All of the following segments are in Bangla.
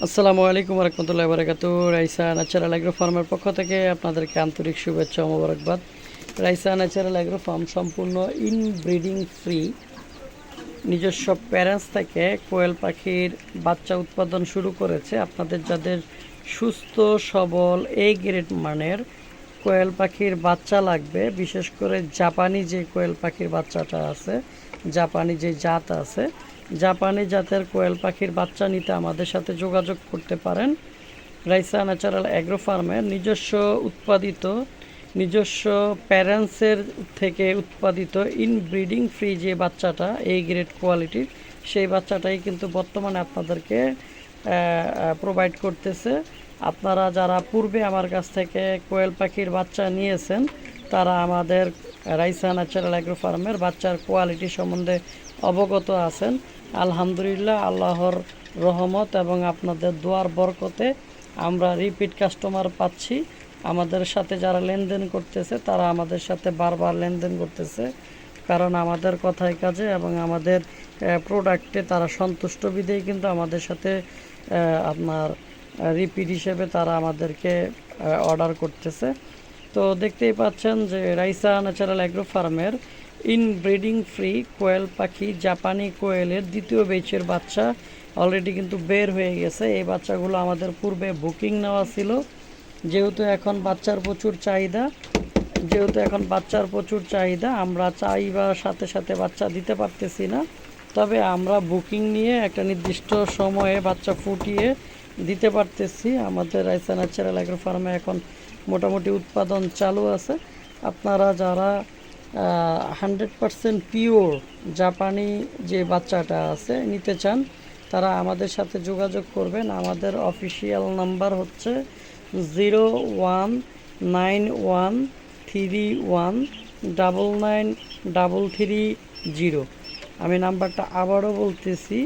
আসসালামু আলাইকুম রহমতুল্লাহ বারাকাতু রাইসা ন্যাচারাল অ্যাগ্রো ফার্মের পক্ষ থেকে আপনাদেরকে আন্তরিক শুভেচ্ছা ও মোবারকবাদ। রাইসা ন্যাচারাল অ্যাগ্রো ফার্ম সম্পূর্ণ ইনব্রিডিং ফ্রি। নিজস্ব প্যারেন্টস থেকে কোয়েল পাখির বাচ্চা উৎপাদন শুরু করেছে। আপনাদের যাদের সুস্থ, সবল, এ গ্রেড মানের কোয়েল পাখির বাচ্চা লাগবে, বিশেষ করে জাপানি যে কোয়েল পাখির বাচ্চাটা আছে জাপানি যে জাত আছে, জাপানি জাতের কোয়েল পাখির বাচ্চা নিতে আমাদের সাথে যোগাযোগ করতে পারেন। রাইসা ন্যাচারাল অ্যাগ্রো ফার্মের নিজস্ব উৎপাদিত, নিজস্ব প্যারেন্টসের থেকে উৎপাদিত ইনব্রিডিং ফ্রি যে বাচ্চাটা এই গ্রেড কোয়ালিটির সেই বাচ্চাটাই কিন্তু বর্তমানে আপনাদেরকে প্রোভাইড করতেছে। আপনারা যারা পূর্বে আমার কাছ থেকে কোয়েল পাখির বাচ্চা নিয়েছেন তারা আমাদের রাইসা ন্যাচারাল অ্যাগ্রো ফার্মের বাচ্চার কোয়ালিটি সম্বন্ধে অবগত আছেন। আলহামদুলিল্লাহ, আল্লাহর রহমত এবং আপনাদের দোয়ার বরকতে আমরা রিপিট কাস্টমার পাচ্ছি। আমাদের সাথে যারা লেনদেন করতেছে, তারা আমাদের সাথে বারবার লেনদেন করতেছে। কারণ আমাদের কথায় কাজে এবং আমাদের প্রোডাক্টে তারা সন্তুষ্ট বিধেই কিন্তু আমাদের সাথে আপনার রিপিট হিসেবে তারা আমাদেরকে অর্ডার করতেছে। তো দেখতেই পাচ্ছেন যে রাইসা ন্যাচারাল অ্যাগ্রো ফার্মের ইনব্রিডিং ফ্রি কোয়েল পাখি জাপানি কোয়েলের দ্বিতীয় বেচের বাচ্চা অলরেডি কিন্তু বের হয়ে গেছে। এই বাচ্চাগুলো আমাদের পূর্বে বুকিং নেওয়া ছিল। যেহেতু এখন বাচ্চার প্রচুর চাহিদা, যেহেতু এখন বাচ্চার প্রচুর চাহিদা, আমরা চাইবার সাথে সাথে বাচ্চা দিতে পারতেছি না। তবে আমরা বুকিং নিয়ে একটা নির্দিষ্ট সময়ে বাচ্চা ফুটিয়ে দিতে পারতেছি। আমাদের রাইসা ন্যাচারাল অ্যাগ্রো ফার্মে এখন মোটামুটি উৎপাদন চালু আছে। আপনারা যারা হান্ড্রেড পারসেন্ট পিওর জাপানি যে বাচ্চাটা আছে, নিতে চান, তারা আমাদের সাথে যোগাযোগ করবেন। আমাদের অফিসিয়াল নাম্বার হচ্ছে zero one nine one three one double nine double three zero আমি নাম্বারটা আবারও বলতেছি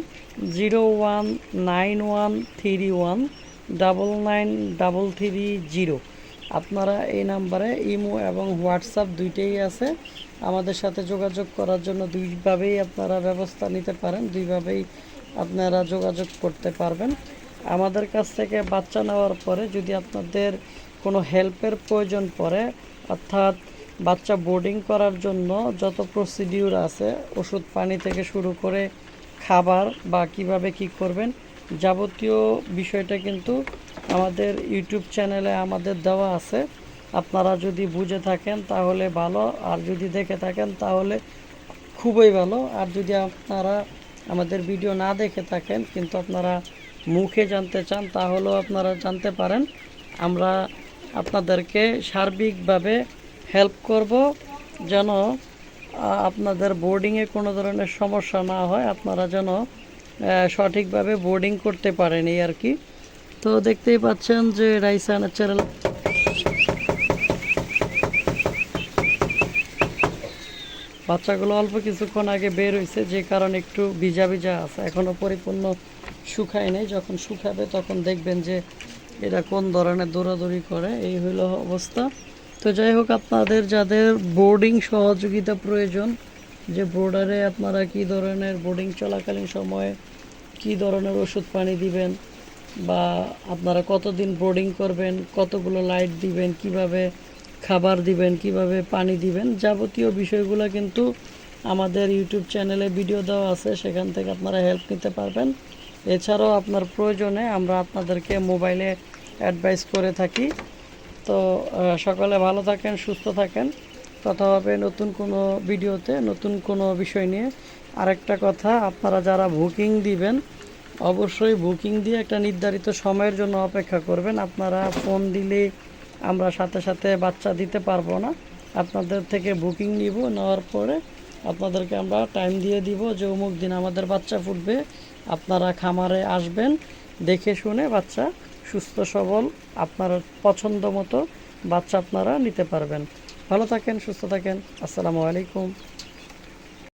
zero one nine one three one double nine double three zero আপনারা এই নাম্বারে ইমো এবং হোয়াটসঅ্যাপ দুইটাই আছে। আমাদের সাথে যোগাযোগ করার জন্য দুইভাবেই আপনারা ব্যবস্থা নিতে পারেন, দুইভাবেই আপনারা যোগাযোগ করতে পারবেন। আমাদের কাছ থেকে বাচ্চা নেওয়ার পরে যদি আপনাদের কোনো হেল্পের প্রয়োজন পড়ে, অর্থাৎ বাচ্চা বোর্ডিং করার জন্য যত প্রসিডিউর আছে, ওষুধ পানি থেকে শুরু করে খাবার বা কীভাবে কি করবেন যাবতীয় বিষয়টা কিন্তু আমাদের ইউটিউব চ্যানেলে আমাদের দেওয়া আছে। আপনারা যদি বুঝে থাকেন তাহলে ভালো, আর যদি দেখে থাকেন তাহলে খুবই ভালো। আর যদি আপনারা আমাদের ভিডিও না দেখে থাকেন কিন্তু আপনারা মুখে জানতে চান তাহলেও আপনারা জানতে পারেন। আমরা আপনাদেরকে সার্বিকভাবে হেল্প করব যেন আপনাদের বোর্ডিংয়ে কোনো ধরনের সমস্যা না হয়, আপনারা যেন সঠিকভাবে বোর্ডিং করতে পারেন এই আর কি। তো দেখতেই পাচ্ছেন যে রাইসা ন্যাচারাল বাচ্চাগুলো অল্প কিছুক্ষণ আগে বের হয়েছে যে কারণে একটু ভিজা ভিজা আছে এখনও পরিপূর্ণ শুকায় নেই। যখন শুকাবে তখন দেখবেন যে এটা কোন ধরনের দৌড়াদৌড়ি করে, এই হইল অবস্থা। তো যাই হোক, আপনাদের যাদের বোর্ডিং সহযোগিতা প্রয়োজন, যে বোর্ডারে আপনারা কি ধরনের বোর্ডিং চলাকালীন সময়ে কি ধরনের ওষুধ পানি দিবেন, বা আপনারা কতদিন বোর্ডিং করবেন, কতগুলো লাইট দিবেন, কীভাবে খাবার দিবেন, কীভাবে পানি দিবেন, যাবতীয় বিষয়গুলো কিন্তু আমাদের ইউটিউব চ্যানেলে ভিডিও দেওয়া আছে, সেখান থেকে আপনারা হেল্প নিতে পারবেন। এছাড়াও আপনার প্রয়োজনে আমরা আপনাদেরকে মোবাইলে অ্যাডভাইস করে থাকি। তো সকলে ভালো থাকেন, সুস্থ থাকেন। কথা হবে নতুন কোনো ভিডিওতে, নতুন কোনো বিষয় নিয়ে। আরেকটা কথা, আপনারা যারা বুকিং দিবেন, অবশ্যই বুকিং দিয়ে একটা নির্ধারিত সময়ের জন্য অপেক্ষা করবেন। আপনারা ফোন দিলে আমরা সাথে সাথে বাচ্চা দিতে পারব না। আপনাদের থেকে বুকিং নিব, নেওয়ার পরে আপনাদেরকে আমরা টাইম দিয়ে দিব যে অমুক দিন আমাদের বাচ্চা ফুটবে, আপনারা খামারে আসবেন দেখে শুনে বাচ্চা সুস্থ, সবল, আপনার পছন্দ মতো বাচ্চা আপনারা নিতে পারবেন। ভালো থাকেন, সুস্থ থাকেন। আসসালামু আলাইকুম।